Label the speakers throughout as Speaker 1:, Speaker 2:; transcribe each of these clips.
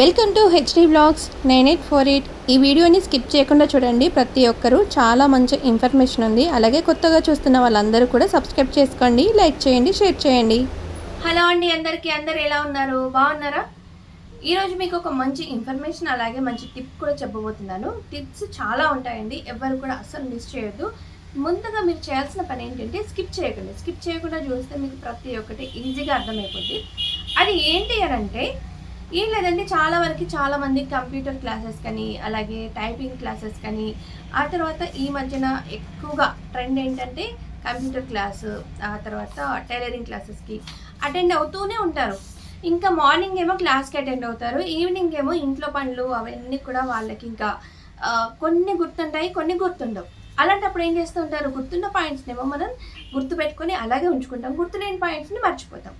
Speaker 1: Welcome to HD blogs nine eight four eight ఈ వీడియోని skip చేయకుండా చూడండి. ప్రతి ఒక్కరూ చాలా మంచి ఇన్ఫర్మేషన్ ఉంది. అలాగే కొత్తగా చూస్తున్న వాళ్ళందరూ కూడా సబ్స్క్రైబ్ చేసుకోండి లైక్ చేయండి షేర్ చేయండి.
Speaker 2: హలో అండి అందరికీ అందరు ఎలా ఉన్నారు? బాగున్నారా? ఈరోజు మీకు ఒక మంచి ఇన్ఫర్మేషన్ అలాగే మంచి టిప్ కూడా చెప్పబోతున్నాను. టిప్స్ చాలా ఉంటాయండి. ఎవరు కూడా అస్సలు మిస్ చేయొద్దు. ముందుగా మీరు చేయాల్సిన పని ఏంటంటే స్కిప్ చేయకండి. స్కిప్ చేయకుండా చూస్తే మీకు ప్రతి ఒక్కటి ఈజీగా అర్థమైపోతుంది అది ఏంటి అని అంటే ఏం లేదండి చాలా వరకు చాలా మంది కంప్యూటర్ క్లాసెస్ కానీ అలాగే టైపింగ్ క్లాసెస్ కానీ ఆ తర్వాత ఈ మధ్యన ఎక్కువగా ట్రెండ్ ఏంటంటే కంప్యూటర్ క్లాసు ఆ తర్వాత టైలరింగ్ క్లాసెస్కి అటెండ్ అవుతూనే ఉంటారు. ఇంకా మార్నింగ్ ఏమో క్లాస్కి అటెండ్ అవుతారు ఈవినింగ్ ఏమో ఇంట్లో పనులు అవన్నీ కూడా వాళ్ళకి ఇంకా కొన్ని గుర్తుంటాయి కొన్ని గుర్తుండవు. అలాంటప్పుడు ఏం చేస్తూ ఉంటారు గుర్తున్న పాయింట్స్నేమో మనం గుర్తుపెట్టుకొని అలాగే ఉంచుకుంటాం గుర్తులేని పాయింట్స్ని మర్చిపోతాం.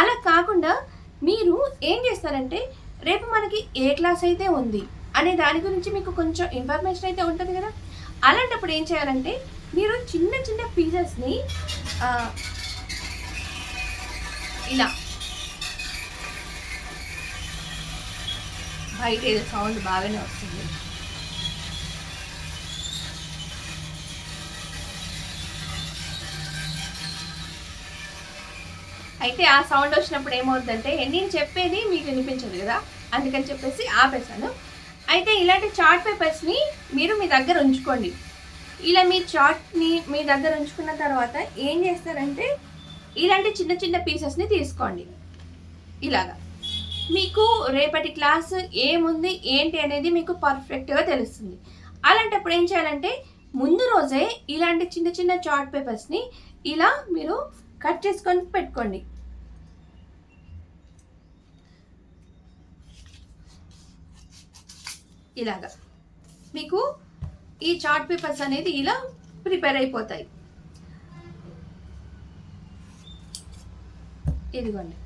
Speaker 2: అలా కాకుండా మీరు ఏం చేస్తారంటే రేపు మనకి ఏ క్లాస్ అయితే ఉంది అనే దాని గురించి మీకు కొంచెం ఇన్ఫర్మేషన్ అయితే ఉంటుంది కదా? అలాంటప్పుడు ఏం చేయాలంటే మీరు చిన్న చిన్న పీసెస్ని ఇలా బయట ఏదో సౌండ్ బాగానే వస్తుంది. అయితే ఆ సౌండ్ వచ్చినప్పుడు ఏమవుతుందంటే నేను చెప్పేది మీకు వినిపించదు కదా? అందుకని చెప్పేసి ఆపేశాను. అయితే ఇలాంటి చార్ట్ పేపర్స్ని మీరు మీ దగ్గర ఉంచుకోండి. ఇలా మీ చార్ట్ని మీ దగ్గర ఉంచుకున్న తర్వాత ఏం చేస్తారంటే ఇలాంటి చిన్న చిన్న పీసెస్ని తీసుకోండి. ఇలాగా. మీకు రేపటి క్లాస్ ఏముంది ఏంటి అనేది మీకు పర్ఫెక్ట్గా తెలుస్తుంది. అలాంటప్పుడు ఏం చేయాలంటే ముందు రోజే ఇలాంటి చిన్న చిన్న చార్ట్ పేపర్స్ని ఇలా మీరు కట్ చేసుకొని పెట్టుకోండి. ఇలాగా. మీకు ఈ చార్ట్ పేపర్స్ అనేది ఇలా ప్రిపేర్ అయిపోతాయి. ఇదిగోండి.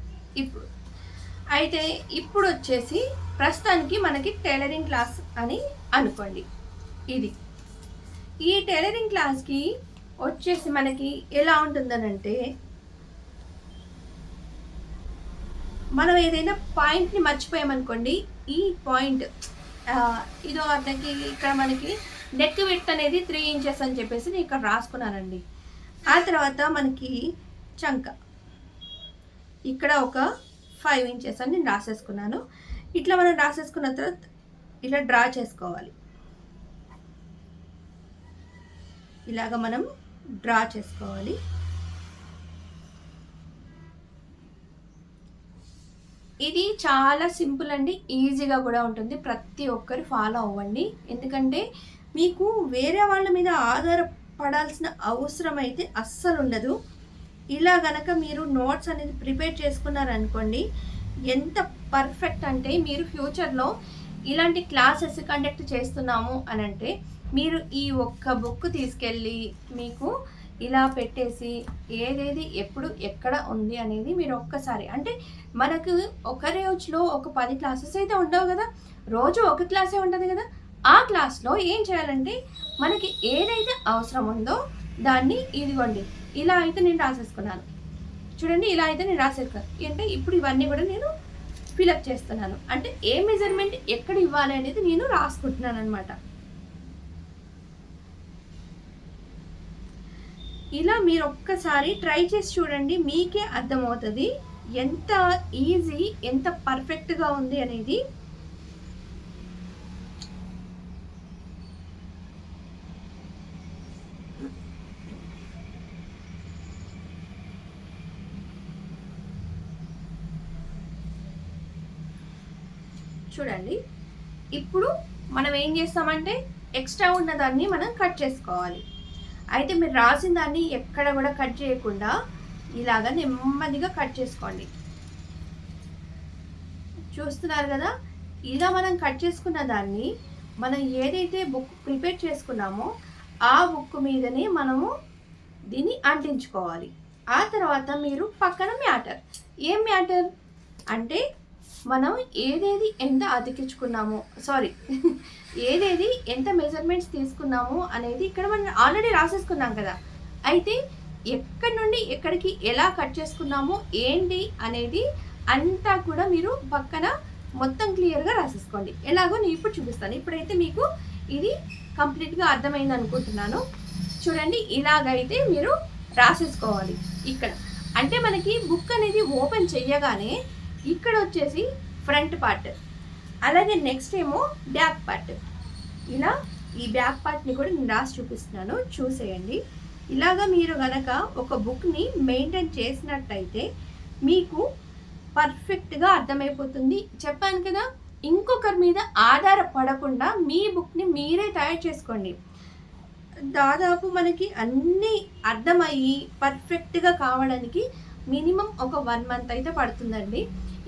Speaker 2: ఇప్పుడు అయితే ఇప్పుడు వచ్చేసి ప్రస్తుతానికి మనకి టైలరింగ్ క్లాస్ అని అనుకోండి. ఇది. ఈ టైలరింగ్ క్లాస్కి వచ్చేసి మనకి ఎలా ఉంటుందనంటే మనం ఏదైనా పాయింట్ని మర్చిపోయామనుకోండి ఈ పాయింట్ ఇదో అర్థంకి ఇక్కడ మనకి నెక్ విత్ అనేది త్రీ ఇంచెస్ అని చెప్పేసి నేను ఇక్కడ రాసుకున్నానండి. ఆ తర్వాత మనకి చంక. ఇక్కడ ఒక ఫైవ్ ఇంచెస్ అని నేను రాసేసుకున్నాను. ఇట్లా మనం రాసేసుకున్న తర్వాత ఇలా డ్రా చేసుకోవాలి. ఇలాగ మనం డ్రా చేసుకోవాలి. ఇది చాలా సింపుల్ అండి ఈజీగా కూడా ఉంటుంది. ప్రతి ఒక్కరు ఫాలో అవ్వండి. ఎందుకంటే మీకు వేరే వాళ్ళ మీద ఆధారపడాల్సిన అవసరం అయితే అస్సలు ఉండదు. ఇలా గనక మీరు నోట్స్ అనేది ప్రిపేర్ చేసుకున్నారనుకోండి ఎంత పర్ఫెక్ట్ అంటే మీరు ఫ్యూచర్లో ఇలాంటి క్లాసెస్ కండక్ట్ చేస్తున్నాము అని అంటే మీరు ఈ ఒక్క బుక్ తీసుకెళ్ళి మీకు ఇలా పెట్టేసి ఏదేది ఎప్పుడు ఎక్కడ ఉంది అనేది మీరు ఒక్కసారి అంటే మనకు ఒక రోజులో ఒక పది క్లాసెస్ అయితే ఉండవు కదా? రోజు ఒక క్లాసే ఉంటుంది కదా? ఆ క్లాస్లో ఏం చేయాలంటే మనకి ఏదైతే అవసరం ఉందో దాన్ని ఇదిగోండి ఇలా అయితే నేను రాసేసుకున్నాను. చూడండి ఇలా అయితే నేను రాసేసుకున్నాను అంటే ఇప్పుడు ఇవన్నీ కూడా నేను ఫిలప్ చేస్తున్నాను. అంటే ఏ మెజర్మెంట్ ఎక్కడ ఇవ్వాలి అనేది నేను రాసుకుంటున్నాను అనమాట ఇలా మీరు ఒక్కసారి ట్రై చేసి చూడండి మీకే అర్థమవుతుంది ఎంత ఈజీ ఎంత పర్ఫెక్ట్గా ఉంది అనేది. చూడండి ఇప్పుడు మనం ఏం చేస్తామంటే ఎక్స్ట్రా ఉన్న దాన్ని మనం కట్ చేసుకోవాలి. అయితే మీరు రాసిన దాన్ని ఎక్కడ కూడా కట్ చేయకుండా ఇలాగ నెమ్మదిగా కట్ చేసుకోండి. చూస్తున్నారు కదా? ఇలా మనం కట్ చేసుకున్న దాన్ని మనం ఏదైతే బుక్ ప్రిపేర్ చేసుకున్నామో ఆ బుక్ మీదనే మనము దీన్ని అంటించుకోవాలి. ఆ తర్వాత మీరు పక్కన మ్యాటర్. ఏం మ్యాటర్? అంటే మనం ఏదేది ఎంత అతికించుకున్నామో సారీ ఏదేది ఎంత మెజర్మెంట్స్ తీసుకున్నామో అనేది ఇక్కడ మనం ఆల్రెడీ రాసేసుకున్నాం కదా. అయితే ఎక్కడి నుండి ఎక్కడికి ఎలా కట్ చేసుకున్నామో ఏంటి అనేది అంతా కూడా మీరు పక్కన మొత్తం క్లియర్గా రాసేసుకోండి. ఎలాగో నేను ఇప్పుడు చూపిస్తాను. ఇప్పుడైతే మీకు ఇది కంప్లీట్గా అర్థమైంది అనుకుంటున్నాను. చూడండి ఇలాగైతే మీరు రాసేసుకోవాలి. ఇక్కడ. అంటే మనకి బుక్ అనేది ఓపెన్ చేయగానే ఇక్కడ వచ్చేసి ఫ్రంట్ పార్ట్. అలాగే నెక్స్ట్ ఏమో బ్యాక్ పార్ట్. ఇలా ఈ బ్యాక్ పార్ట్ని కూడా నేను రాసి చూపిస్తున్నాను. చూసేయండి. ఇలాగా మీరు గనక ఒక బుక్ని మెయింటైన్ చేసినట్టయితే మీకు పర్ఫెక్ట్గా అర్థమైపోతుంది. చెప్పాను కదా ఇంకొకరి మీద ఆధారపడకుండా మీ బుక్ని మీరే తయారు చేసుకోండి. దాదాపు మనకి అన్నీ అర్థమయ్యి పర్ఫెక్ట్గా కావడానికి మినిమం ఒక వన్ మంత్ అయితే పడుతుందండి.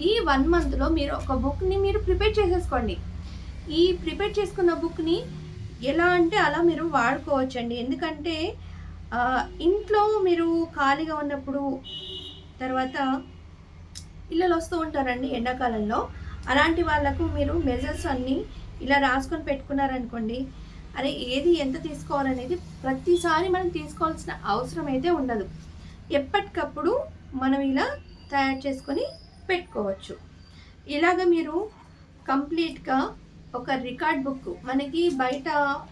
Speaker 2: ఈ వన్ మంత్లో మీరు ఒక బుక్ని మీరు ప్రిపేర్ చేసేసుకోండి. ఈ ప్రిపేర్ చేసుకున్న బుక్ని ఎలా అంటే అలా మీరు వాడుకోవచ్చండి. ఎందుకంటే ఇంట్లో మీరు ఖాళీగా ఉన్నప్పుడు తర్వాత పిల్లలు వస్తూ ఉంటారండి ఎండాకాలంలో. అలాంటి వాళ్ళకు మీరు మెజర్స్ అన్నీ ఇలా రాసుకొని పెట్టుకున్నారనుకోండి అరే ఏది ఎంత తీసుకోవాలనేది ప్రతిసారి మనం తీసుకోవాల్సిన అవసరం అయితే ఉండదు. ఎప్పటికప్పుడు మనం ఇలా తయారు చేసుకొని పెట్టుకోవచ్చు. ఇలాగ మీరు కంప్లీట్గా ఒక రికార్డ్ బుక్ మనకి బయట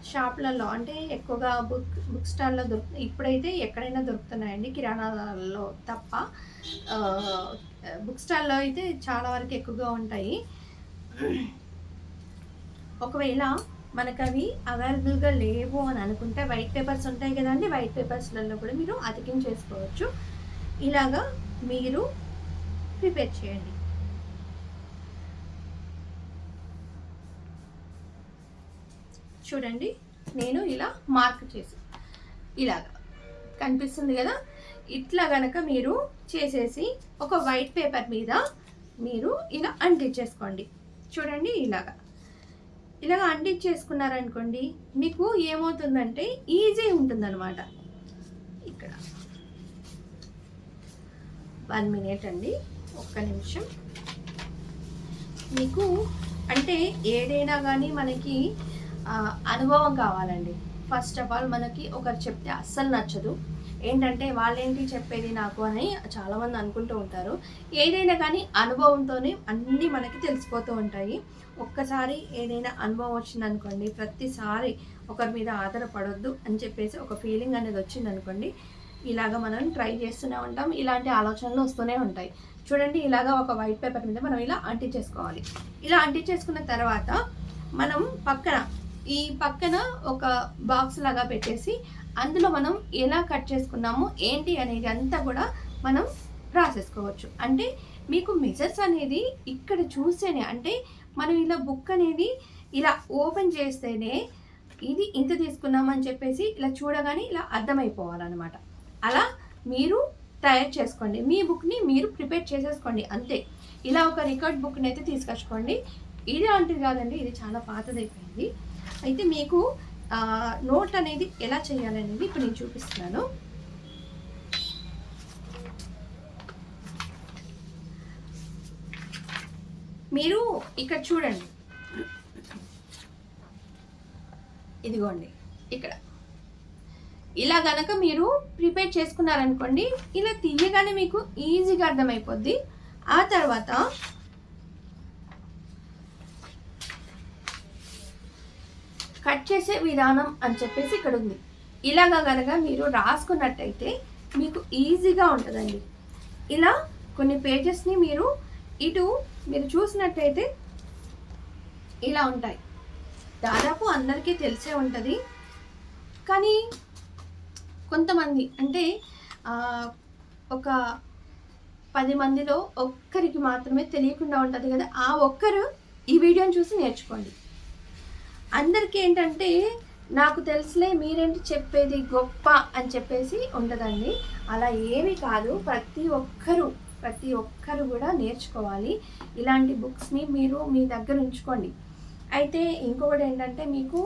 Speaker 2: షాప్లలో అంటే ఎక్కువగా బుక్ బుక్ స్టాల్లో దొరుకు ఇప్పుడైతే ఎక్కడైనా దొరుకుతున్నాయండి కిరాణాలలో తప్ప బుక్ స్టాల్లో అయితే చాలా వరకు ఎక్కువగా ఉంటాయి. ఒకవేళ మనకు అవి అవైలబుల్గా లేవు అని అనుకుంటే వైట్ పేపర్స్ ఉంటాయి కదండి వైట్ పేపర్స్లలో కూడా మీరు అతికించేసుకోవచ్చు. ఇలాగా మీరు ప్రిపేర్ చేయండి. చూడండి నేను ఇలా మార్క్ చేసి ఇలాగా కనిపిస్తుంది కదా? ఇట్లా గనక మీరు చేసేసి ఒక వైట్ పేపర్ మీద మీరు ఇలా అంటించేసుకోండి చూడండి ఇలాగా. ఇలాగ అంటించేసుకున్నారనుకోండి మీకు ఏమవుతుందంటే ఈజీ ఉంటుందన్నమాట. ఇక్కడ. వన్ మినిట్ అండి. ఒక్క నిమిషం. మీకు అంటే ఏదైనా కానీ మనకి అనుభవం కావాలండి. ఫస్ట్ ఆఫ్ ఆల్ మనకి ఒకరు చెప్తే అస్సలు నచ్చదు. ఏంటంటే వాళ్ళేంటి చెప్పేది నాకు అని చాలామంది అనుకుంటూ ఉంటారు. ఏదైనా కానీ అనుభవంతోనే అన్నీ మనకి తెలిసిపోతూ ఉంటాయి. ఒక్కసారి ఏదైనా అనుభవం వచ్చిందనుకోండి ప్రతిసారి ఒకరి మీద ఆధారపడొద్దు అని చెప్పేసి ఒక ఫీలింగ్ అనేది వచ్చిందనుకోండి ఇలాగ మనం ట్రై చేస్తూనే ఉంటాం. ఇలాంటి ఆలోచనలు వస్తూనే ఉంటాయి. చూడండి ఇలాగ ఒక వైట్ పేపర్ మీద మనం ఇలా అంటించేసుకోవాలి. ఇలా అంటించేసుకున్న తర్వాత మనం పక్కన ఈ పక్కన ఒక బాక్స్ లాగా పెట్టేసి అందులో మనం ఎలా కట్ చేసుకున్నాము ఏంటి అనేది అంతా కూడా మనం రాసేసుకోవచ్చు. అంటే మీకు మెజర్స్ అనేది ఇక్కడ చూస్తేనే అంటే మనం ఇలా బుక్ అనేది ఇలా ఓపెన్ చేస్తేనే ఇది ఇంత తీసుకున్నామని చెప్పేసి ఇలా చూడగానే ఇలా అర్థమైపోవాలన్నమాట. అలా మీరు తయారు చేసుకోండి. మీ బుక్ని మీరు ప్రిపేర్ చేసేసుకోండి. అంతే. ఇలా ఒక రికార్డ్ బుక్ని అయితే తీసుకొచ్చుకోండి. ఇది లాంటిది కాదండి. ఇది చాలా పాతదైపోయింది. అయితే మీకు నోట్ అనేది ఎలా చేయాలనేది ఇప్పుడు నేను చూపిస్తున్నాను. మీరు ఇక్కడ చూడండి. ఇదిగోండి. ఇక్కడ. ఇలా గనక మీరు ప్రిపేర్ చేసుకున్నారనుకోండి ఇలా తీయగానే మీకు ఈజీగా అర్థమైపోద్ది. ఆ తర్వాత కట్ చేసే విధానం అని చెప్పేసి ఇక్కడ ఉంది ఇలాగా కనుక మీరు రాసుకున్నట్టయితే మీకు ఈజీగా ఉంటుందండి. ఇలా కొన్ని పేజెస్ని మీరు ఇటు మీరు చూసినట్టయితే ఇలా ఉంటాయి. దాదాపు అందరికీ తెలిసే ఉంటుంది. కానీ కొంతమంది. అంటే ఒక పది మందిలో ఒక్కరికి మాత్రమే తెలియకుండా ఉంటుంది కదా ఆ ఒక్కరు ఈ వీడియోని చూసి నేర్చుకోండి. అందరికీ ఏంటంటే నాకు తెలుసులే మీరేంటి చెప్పేది గొప్ప అని చెప్పేసి ఉండదండి అలా ఏమీ కాదు ప్రతి ఒక్కరూ ప్రతి ఒక్కరు కూడా నేర్చుకోవాలి. ఇలాంటి బుక్స్ని మీరు మీ దగ్గర ఉంచుకోండి. అయితే ఇంకొకటి ఏంటంటే మీకు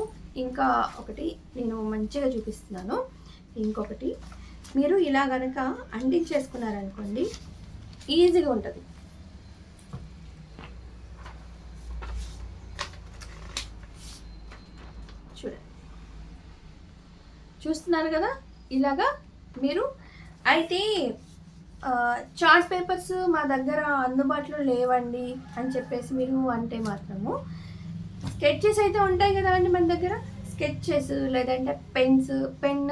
Speaker 2: ఇంకా ఒకటి నేను మంచిగా చూపిస్తున్నాను. ఇంకొకటి. మీరు ఇలా కనుక అంటించేసుకున్నారనుకోండి ఈజీగా ఉంటుంది. చూడండి. చూస్తున్నారు కదా? ఇలాగా మీరు అయితే చార్ట్ పేపర్స్ మా దగ్గర అందుబాటులో లేవండి అని చెప్పేసి మీరు అంటే మాత్రము. స్కెచెస్ అయితే ఉంటాయి కదా అండి మన దగ్గర? స్కెచెస్ లేదంటే pens pen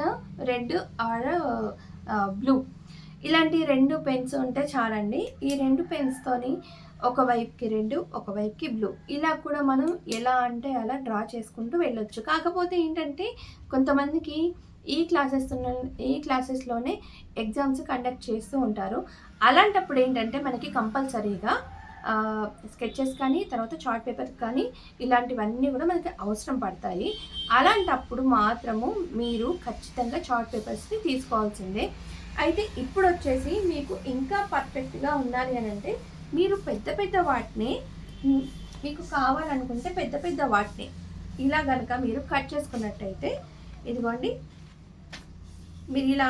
Speaker 2: red or blue. ఇలాంటి రెండు పెన్స్ ఉంటే చాలండి. ఈ రెండు పెన్స్తోని ఒక వైపుకి రెడ్ ఒక వైపుకి బ్లూ. ఇలా కూడా మనం ఎలా అంటే అలా డ్రా చేసుకుంటూ వెళ్ళొచ్చు. కాకపోతే ఏంటంటే కొంతమందికి ఈ క్లాసెస్ ఈ క్లాసెస్లోనే ఎగ్జామ్స్ కండక్ట్ చేస్తూ ఉంటారు. అలాంటప్పుడు ఏంటంటే మనకి కంపల్సరీగా స్కెచెస్ కానీ తర్వాత చార్ట్ పేపర్ కానీ ఇలాంటివన్నీ కూడా మనకి అవసరం పడతాయి. అలాంటప్పుడు మాత్రము మీరు ఖచ్చితంగా చార్ట్ పేపర్స్ని తీసుకోవాల్సిందే. అయితే ఇప్పుడు వచ్చేసి మీకు ఇంకా పర్ఫెక్ట్గా ఉండాలి అని అంటే మీరు పెద్ద పెద్ద వాటిని మీకు కావాలనుకుంటే పెద్ద పెద్ద వాటిని ఇలా కనుక మీరు కట్ చేసుకున్నట్టయితే ఇదిగోండి. మీరు ఇలా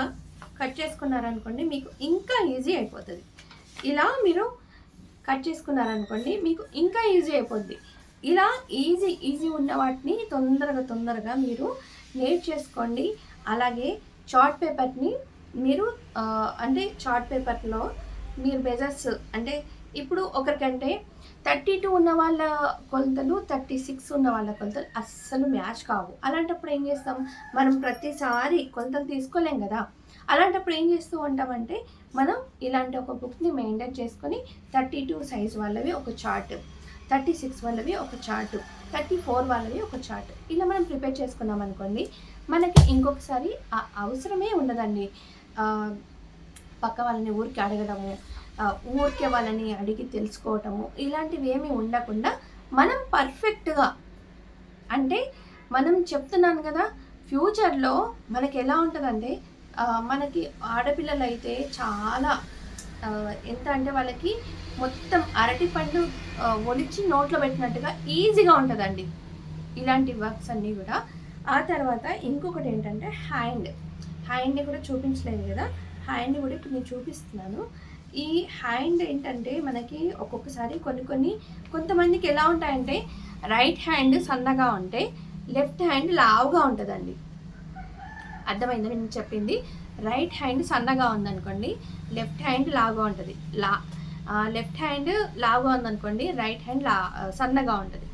Speaker 2: కట్ చేసుకున్నారనుకోండి మీకు ఇంకా ఈజీ అయిపోతుంది. ఇలా మీరు కట్ చేసుకున్నారనుకోండి మీకు ఇంకా ఈజీ అయిపోద్ది. ఇలా ఈజీ ఈజీ ఉన్న వాటిని తొందరగా తొందరగా మీరు నేర్చేసుకోండి అలాగే చార్ట్ పేపర్ని మీరు అంటే చార్ట్ పేపర్లో మీరు మెజర్స్ అంటే ఇప్పుడు ఒకరికంటే థర్టీ టూ ఉన్న వాళ్ళ కొలతలు థర్టీ సిక్స్ ఉన్న వాళ్ళ కొలతలు అస్సలు మ్యాచ్ కావు. అలాంటప్పుడు ఏం చేస్తాం? మనం ప్రతిసారి కొలతలు తీసుకోలేం కదా. అలాంటప్పుడు ఏం చేస్తూ ఉంటామంటే మనం ఇలాంటి ఒక బుక్ని మెయింటైన్ చేసుకొని థర్టీ టూ సైజ్ వాళ్ళవి ఒక చార్ట్ థర్టీ సిక్స్ వాళ్ళవి ఒక చార్ట్ థర్టీ ఫోర్ వాళ్ళవి ఒక చార్ట్ ఇలా మనం ప్రిపేర్ చేసుకున్నాం అనుకోండి మనకి ఇంకొకసారి ఆ అవసరమే ఉండదండి. పక్క వాళ్ళని ఊరికి అడగడము ఊరికే వాళ్ళని అడిగి తెలుసుకోవటము ఇలాంటివి ఏమీ ఉండకుండా మనం పర్ఫెక్ట్గా అంటే మనం చెప్తున్నాను కదా ఫ్యూచర్లో మనకి ఎలా ఉంటుందంటే మనకి ఆడపిల్లలు అయితే చాలా ఎంత అంటే వాళ్ళకి మొత్తం అరటి పండు ఒలిచి నోట్లో పెట్టినట్టుగా ఈజీగా ఉంటుందండి. ఇలాంటి వర్క్స్ అన్నీ కూడా. ఆ తర్వాత ఇంకొకటి ఏంటంటే హ్యాండ్. హ్యాండ్ని కూడా చూపించలేదు కదా. హ్యాండ్ని కూడా ఇప్పుడు నేను చూపిస్తున్నాను. ఈ హ్యాండ్ ఏంటంటే మనకి ఒక్కొక్కసారి కొన్ని కొన్ని కొంతమందికి ఎలా ఉంటాయంటే రైట్ హ్యాండ్ సన్నగా ఉంటే లెఫ్ట్ హ్యాండ్ లావుగా ఉంటుందండి. అర్థమైందని నేను చెప్పింది. రైట్ హ్యాండ్ సన్నగా ఉందనుకోండి లెఫ్ట్ హ్యాండ్ లావుగా ఉంటుంది. లా లెఫ్ట్ హ్యాండ్ లావుగా ఉందనుకోండి రైట్ హ్యాండ్ లా సన్నగా ఉంటుంది.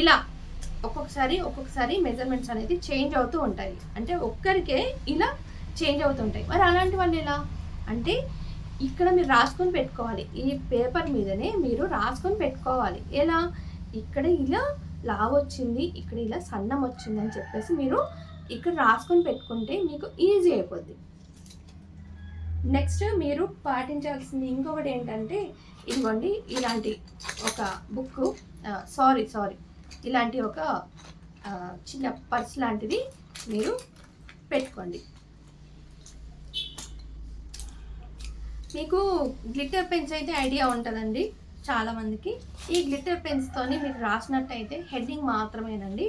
Speaker 2: ఇలా ఒక్కొక్కసారి ఒక్కొక్కసారి మెజర్మెంట్స్ అనేది చేంజ్ అవుతూ ఉంటాయి. అంటే ఒక్కరికే ఇలా చేంజ్ అవుతూ ఉంటాయి. మరి అలాంటి వాళ్ళు ఎలా? అంటే ఇక్కడ మీరు రాసుకొని పెట్టుకోవాలి. ఈ పేపర్ మీదనే మీరు రాసుకొని పెట్టుకోవాలి. ఎలా? ఇక్కడ ఇలా లావు వచ్చింది ఇక్కడ ఇలా సన్నం వచ్చింది అని చెప్పేసి మీరు ఇక్కడ రాసుకొని పెట్టుకుంటే మీకు ఈజీ అయిపోద్ది. నెక్స్ట్ మీరు పాటించాల్సింది ఇంకొకటి ఏంటంటే ఇదిగోండి ఇలాంటి ఒక బుక్ సారీ సారీ ఇలాంటి ఒక చిన్న పర్స్ లాంటిది మీరు పెట్టుకోండి. మీకు గ్లిటర్ పెన్స్ అయితే ఐడియా ఉంటుందండి. చాలామందికి ఈ గ్లిటర్ పెన్స్తోని మీరు రాసినట్టయితే హెడ్డింగ్ మాత్రమేనండి.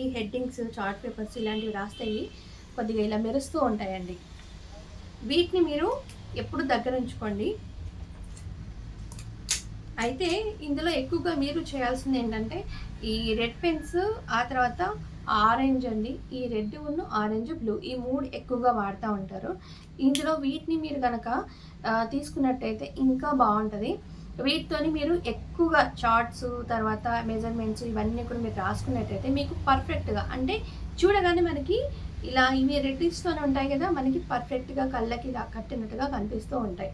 Speaker 2: ఈ హెడ్డింగ్స్ చార్ట్ పేపర్స్ ఇలాంటివి రాస్తే కొద్దిగా ఇలా మెరుస్తూ ఉంటాయండి. వీటిని మీరు ఎప్పుడు దగ్గర ఉంచుకోండి. అయితే ఇందులో ఎక్కువగా మీరు చేయాల్సింది ఏంటంటే ఈ రెడ్ పెన్స్ ఆ తర్వాత ఆరెంజ్ అండి. ఈ రెడ్ ఉన్న ఆరెంజ్ బ్లూ ఈ మూడు ఎక్కువగా వాడుతూ ఉంటారు. ఇందులో వీటిని మీరు కనుక తీసుకున్నట్టయితే ఇంకా బాగుంటుంది. వీటితోని మీరు ఎక్కువగా చార్ట్స్ తర్వాత మెజర్మెంట్స్ ఇవన్నీ కూడా మీరు రాసుకున్నట్టయితే మీకు పర్ఫెక్ట్గా అంటే చూడగానే మనకి ఇలా ఇవి రెడ్డిస్తూనే ఉంటాయి కదా మనకి పర్ఫెక్ట్గా కళ్ళకి ఇలా కట్టినట్టుగా కనిపిస్తూ ఉంటాయి.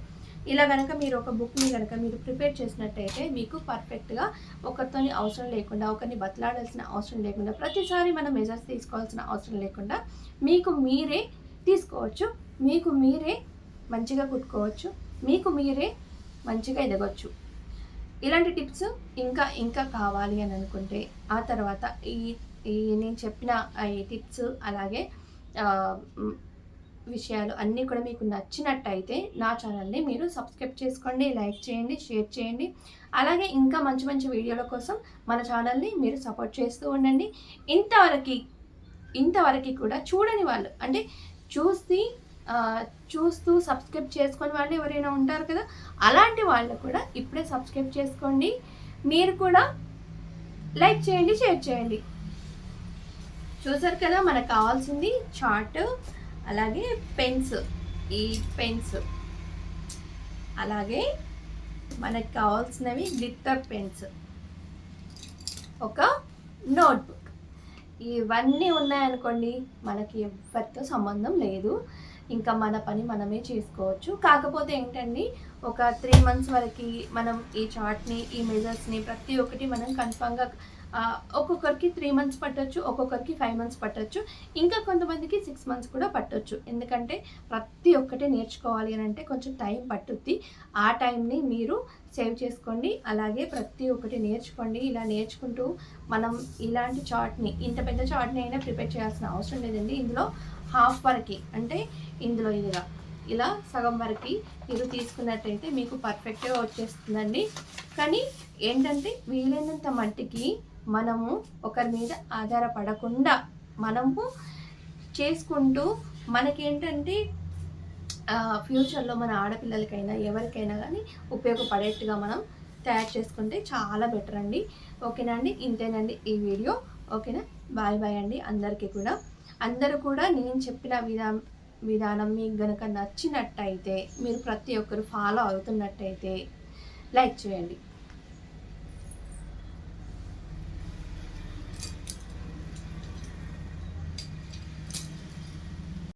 Speaker 2: ఇలా కనుక మీరు ఒక బుక్ని కనుక మీరు ప్రిపేర్ చేసినట్టయితే మీకు పర్ఫెక్ట్గా ఒకరితోని అవసరం లేకుండా ఒకరిని బతలాడాల్సిన అవసరం లేకుండా ప్రతిసారి మనం మెజర్స్ తీసుకోవాల్సిన అవసరం లేకుండా మీకు మీరే తీసుకోవచ్చు మీకు మీరే మంచిగా కుట్టుకోవచ్చు మీకు మీరే మంచిగా ఎదగొచ్చు. ఇలాంటి టిప్స్ ఇంకా ఇంకా కావాలి అని అనుకుంటే ఆ తర్వాత ఈ ఈ నేను చెప్పిన ఈ టిప్స్ అలాగే విషయాలు అన్నీ కూడా మీకు నచ్చినట్టయితే నా ఛానల్ని మీరు సబ్స్క్రైబ్ చేసుకోండి లైక్ చేయండి షేర్ చేయండి. అలాగే ఇంకా మంచి మంచి వీడియోల కోసం మన ఛానల్ని మీరు సపోర్ట్ చేస్తూ ఉండండి. ఇంతవరకు ఇంతవరకు కూడా చూడని వాళ్ళు అంటే చూసి చూస్తూ సబ్స్క్రైబ్ చేసుకొని వాళ్ళు ఎవరైనా ఉంటారు కదా అలాంటి వాళ్ళు కూడా ఇప్పుడే సబ్స్క్రైబ్ చేసుకోండి. మీరు కూడా లైక్ చేయండి షేర్ చేయండి. చూసారు కదా మనకు కావాల్సింది చార్ట్ అలాగే పెన్స్ ఈ పెన్స్. అలాగే మనకు కావాల్సినవి గ్లిట్టర్ పెన్స్. ఒక నోట్బుక్. ఇవన్నీ ఉన్నాయనుకోండి మనకి ఎవరితో సంబంధం లేదు. ఇంకా మన పని మనమే చేసుకోవచ్చు. కాకపోతే ఏంటండి ఒక త్రీ మంత్స్ వరకు మనం ఈ చార్ట్ని ఈ మెజర్స్ని ప్రతి ఒక్కటి మనం కన్ఫామ్గా ఒక్కొక్కరికి త్రీ మంత్స్ పట్టొచ్చు ఒక్కొక్కరికి ఫైవ్ మంత్స్ పట్టొచ్చు ఇంకా కొంతమందికి సిక్స్ మంత్స్ కూడా పట్టొచ్చు. ఎందుకంటే ప్రతి ఒక్కటి నేర్చుకోవాలి అని అంటే కొంచెం టైం పట్టుద్ది. ఆ టైంని మీరు సేవ్ చేసుకోండి అలాగే ప్రతి ఒక్కటి నేర్చుకోండి. ఇలా నేర్చుకుంటూ మనం ఇలాంటి చార్ట్ని ఇంత పెద్ద చార్ట్ని అయినా ప్రిపేర్ చేయాల్సిన అవసరం లేదండి. ఇందులో హాఫ్ వరకు అంటే ఇందులో ఇదిగా. ఇలా సగం వరకు మీరు తీసుకున్నట్టయితే మీకు పర్ఫెక్ట్గా వచ్చేస్తుందండి. కానీ ఏంటంటే వీలైనంత మట్టికి మనము ఒకరి మీద ఆధారపడకుండా మనము చేసుకుంటూ మనకేంటంటే ఫ్యూచర్లో మన ఆడపిల్లలకైనా ఎవరికైనా కానీ ఉపయోగపడేట్టుగా మనం తయారు చేసుకుంటే చాలా బెటర్ అండి. ఓకేనా అండి? ఇంతేనండి ఈ వీడియో. ఓకేనా? బాయ్ బాయ్ అండి అందరికీ కూడా. అందరూ కూడా నేను చెప్పిన విధా విధానం మీకు గనక నచ్చినట్టయితే మీరు ప్రతి ఒక్కరు ఫాలో అవుతున్నట్టయితే లైక్ చేయండి.